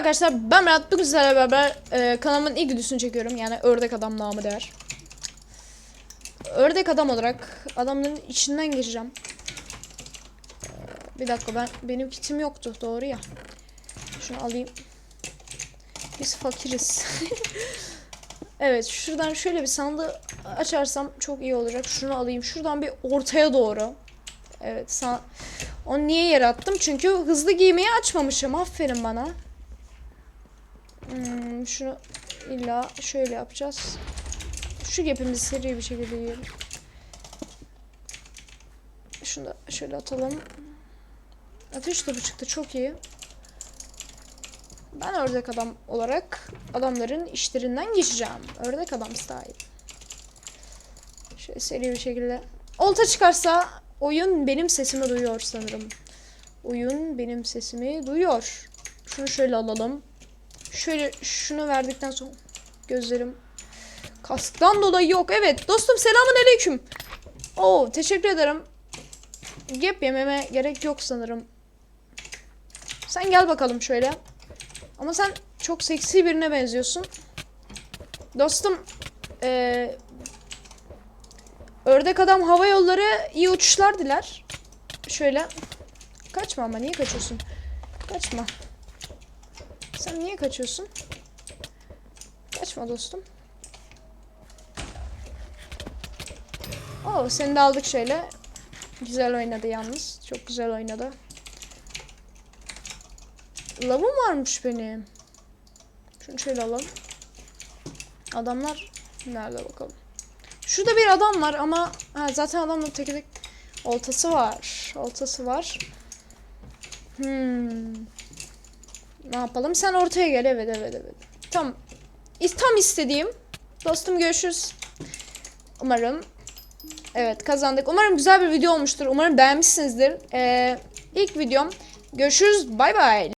arkadaşlar ben Berat bugün sizlerle beraber e, kanalımın ilk videosunu çekiyorum yani ördek adam namı değer. Ördek adam olarak adamların içinden geçeceğim. Ee, Bir dakika ben benim kitim yoktu doğru ya. Şunu alayım. Biz fakiriz. evet şuradan şöyle bir sandığı açarsam çok iyi olacak. Şunu alayım. Şuradan bir ortaya doğru. Evet sana onu niye yere attım? Çünkü hızlı giymeyi açmamışım. Aferin bana. Hmm, şunu illa şöyle yapacağız. Şu gapimizi seri bir şekilde yiyelim. Şunu da şöyle atalım. Ateş topu çıktı çok iyi. Ben ördek adam olarak adamların işlerinden geçeceğim. Ördek adam style. Şöyle seri bir şekilde. Olta çıkarsa oyun benim sesimi duyuyor sanırım. Oyun benim sesimi duyuyor. Şunu şöyle alalım. Şöyle şunu verdikten sonra gözlerim kasktan dolayı yok. Evet dostum selamun aleyküm. Oo teşekkür ederim. Gap yememe gerek yok sanırım. Sen gel bakalım şöyle. Ama sen çok seksi birine benziyorsun. Dostum eee Ördek adam hava yolları iyi uçuşlar diler. Şöyle. Kaçma ama niye kaçıyorsun? Kaçma. Sen niye kaçıyorsun? Kaçma dostum. Oo seni de aldık şöyle. Güzel oynadı yalnız. Çok güzel oynadı. Lavım varmış benim. Şunu şöyle alalım. Adamlar nerede bakalım. Şurada bir adam var ama ha, zaten adamın teki tek oltası var. Oltası var. Hmm. Ne yapalım? Sen ortaya gel. Evet evet evet. Tam tam istediğim. Dostum görüşürüz. Umarım Evet kazandık. Umarım güzel bir video olmuştur. Umarım beğenmişsinizdir. Ee, ilk videom. Görüşürüz. Bay bay.